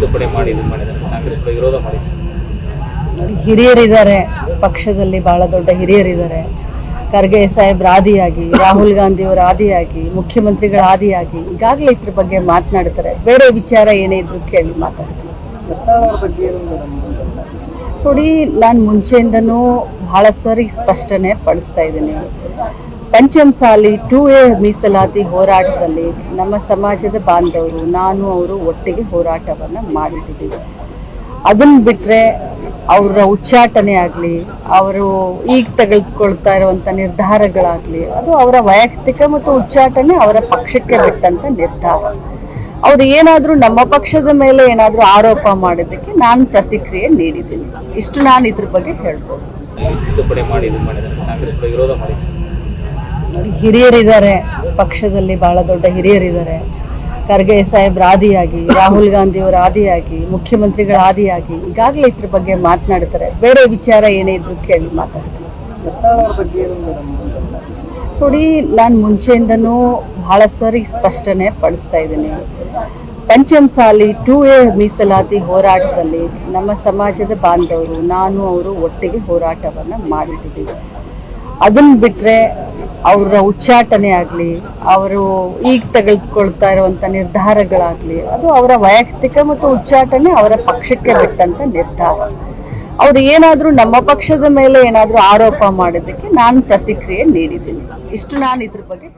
ತಿದ್ದುಪಡಿ ಮಾಡಿ ಇದು ಮಾಡಿದ್ದಾರೆ ಕಾಂಗ್ರೆಸ್ ಕೂಡ ವಿರೋಧ ಮಾಡಿದ್ದಾರೆ ಹಿರಿಯರಿದ್ದಾರೆ. ಪಕ್ಷದಲ್ಲಿ ಬಹಳ ದೊಡ್ಡ ಹಿರಿಯರಿದ್ದಾರೆ. ಖರ್ಗೆ ಸಾಹೇಬ್ರ ಆದಿಯಾಗಿ, ರಾಹುಲ್ ಗಾಂಧಿ ಅವರ ಆದಿಯಾಗಿ, ಮುಖ್ಯಮಂತ್ರಿಗಳ ಆದಿಯಾಗಿ ಈಗಾಗಲೇ ಇದ್ರ ಬಗ್ಗೆ ಮಾತನಾಡ್ತಾರೆ. ಬೇರೆ ವಿಚಾರ ಏನೇ ಇದ್ರು ಕೇಳಿ ಮಾತಾಡ್ತಾರೆ ನೋಡಿ, ನಾನು ಮುಂಚೆಯಿಂದನೂ ಬಹಳ ಸರಿ ಸ್ಪಷ್ಟನೆ ಪಡಿಸ್ತಾ ಇದ್ದೀನಿ. ಪಂಚಮಸಾಲಿ ಟೂ ಎ ಮೀಸಲಾತಿ ಹೋರಾಟದಲ್ಲಿ ನಮ್ಮ ಸಮಾಜದ ಬಾಂಧವರು, ನಾನು, ಅವರು ಒಟ್ಟಿಗೆ ಹೋರಾಟವನ್ನು ಮಾಡಿದ್ದೀವಿ. ಅದನ್ನು ಬಿಟ್ಟರೆ ಅವರ ಉಚ್ಚಾಟನೆ ಆಗಲಿ, ಅವರು ಈಗ ತೆಗೆದುಕೊಳ್ತಾ ಇರುವಂಥ ನಿರ್ಧಾರಗಳಾಗ್ಲಿ, ಅದು ಅವರ ವೈಯಕ್ತಿಕ ಮತ್ತು ಉಚ್ಚಾಟನೆ ಅವರ ಪಕ್ಷಕ್ಕೆ ಬಿಟ್ಟಂಥ ನಿರ್ಧಾರ. ಅವ್ರು ಏನಾದರೂ ನಮ್ಮ ಪಕ್ಷದ ಮೇಲೆ ಏನಾದರೂ ಆರೋಪ ಮಾಡಿದ್ದಕ್ಕೆ ನಾನು ಪ್ರತಿಕ್ರಿಯೆ ನೀಡಿದ್ದೀನಿ. ಇಷ್ಟು ನಾನು ಇದ್ರ ಬಗ್ಗೆ ಹೇಳ್ಬೋದು. ಹಿರಿಯರಿದ್ದಾರೆ. ಪಕ್ಷದಲ್ಲಿ ಬಹಳ ದೊಡ್ಡ ಹಿರಿಯರಿದ್ದಾರೆ. ಖರ್ಗೆ ಸಾಹೇಬ್ರ ಆದಿಯಾಗಿ ರಾಹುಲ್ ಗಾಂಧಿ ಅವರ ಆದಿಯಾಗಿ ಮುಖ್ಯಮಂತ್ರಿಗಳ ಆದಿಯಾಗಿ ಈಗಾಗಲೇ ಇದ್ರ ಬಗ್ಗೆ ಮಾತನಾಡ್ತಾರೆ. ಬೇರೆ ವಿಚಾರ ಏನೇ ಇದ್ರು ಕೇಳಿ ಮಾತಾಡ್ತಾರೆ ನೋಡಿ ನಾನು ಮುಂಚೆಯಿಂದನೂ ಬಹಳ ಸರಿ ಸ್ಪಷ್ಟನೆ ಪಡಿಸ್ತಾ ಇದ್ದೀನಿ. ಪಂಚಮಸಾಲಿ ಟೂ ಎ ಮೀಸಲಾತಿ ಹೋರಾಟದಲ್ಲಿ ನಮ್ಮ ಸಮಾಜದ ಬಾಂಧವರು ನಾನು ಅವರು ಒಟ್ಟಿಗೆ ಹೋರಾಟವನ್ನು ಮಾಡಿದ್ದೀವಿ. ಅದನ್ನು ಬಿಟ್ರೆ ಅವರ ಉಚ್ಚಾಟನೆ ಆಗಲಿ, ಅವರು ಈಗ ತೆಗೆದುಕೊಳ್ತಾ ಇರುವಂಥ ನಿರ್ಧಾರಗಳಾಗಲಿ, ಅದು ಅವರ ವೈಯಕ್ತಿಕ ಮತ್ತು ಉಚ್ಚಾಟನೆ ಅವರ ಪಕ್ಷಕ್ಕೆ ಬಿಟ್ಟಂಥ ನಿರ್ಧಾರ. ಅವರು ಏನಾದರೂ ನಮ್ಮ ಪಕ್ಷದ ಮೇಲೆ ಏನಾದರೂ ಆರೋಪ ಮಾಡಿದ್ದಕ್ಕೆ ನಾನು ಪ್ರತಿಕ್ರಿಯೆ ನೀಡಿದ್ದೀನಿ. ಇಷ್ಟು ನಾನು ಇದ್ರ ಬಗ್ಗೆ